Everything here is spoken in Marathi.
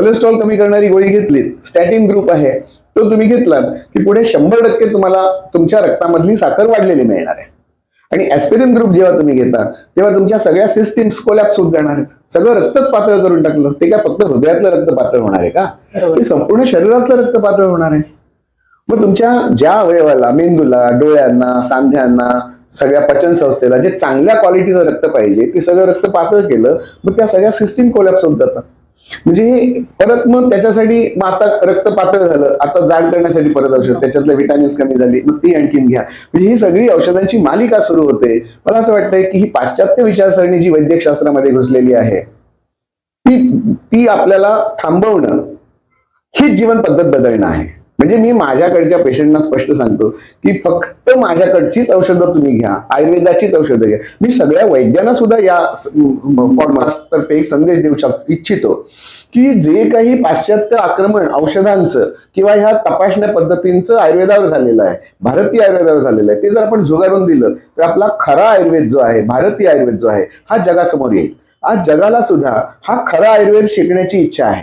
कोलेस्ट्रॉल कमी करणारी गोळी घेतली स्टॅटिन ग्रुप आहे तो तुम्ही घेतलात की पुढे शंभर टक्के तुम्हाला तुमच्या रक्तामधली साखर वाढलेली मिळणार आहे. आणि ऍस्पिरिन ग्रुप जेव्हा तुम्ही घेता तेव्हा तुमच्या सगळ्या सिस्टीम्स कोलॅप्स होत जाणार आहेत. सगळं रक्तच पातळ करून टाकलं. ते काय फक्त हृदयातलं रक्त पातळ होणार आहे का. ते संपूर्ण शरीरातलं रक्त पातळ होणार आहे. मग तुमच्या ज्या अवयवाला मेंदूला डोळ्यांना सांध्यांना सगळ्या पचन संस्थेला जे चांगल्या क्वालिटीचं रक्त पाहिजे ते सगळं रक्त पातळ केलं मग त्या सगळ्या सिस्टीम कोलॅप्स होत जातात. म्हणजे हे परत मग त्याच्यासाठी मग आता रक्त पातळ झालं. आता जाड करण्यासाठी परत औषध त्याच्यातलं विटामिन्स कमी झाली मग ती आणखीन घ्या. म्हणजे ही सगळी औषधांची मालिका सुरू होते. मला असं वाटतंय की ही पाश्चात्य विचारसरणी जी वैद्यकशास्त्रामध्ये घुसलेली आहे ती ती आपल्याला थांबवणं हीच जीवन पद्धत बदलणं आहे. म्हणजे मी माझ्याकडच्या पेशंटना स्पष्ट सांगतो की फक्त माझ्याकडचीच औषधं तुम्ही घ्या आयुर्वेदाचीच औषधं घ्या. मी सगळ्या वैद्यांना सुद्धा या फॉर्मातर्फे एक संदेश देऊ शक इच्छितो की जे काही पाश्चात्य आक्रमण औषधांचं किंवा ह्या तपासण्या पद्धतींचं आयुर्वेदावर झालेलं आहे भारतीय आयुर्वेदावर झालेलं आहे ते जर आपण झुगारून दिलं तर आपला खरा आयुर्वेद जो आहे भारतीय आयुर्वेद जो आहे हा जगासमोर येईल. आज जगाला सुद्धा हा खरा आयुर्वेद शिकण्याची इच्छा आहे.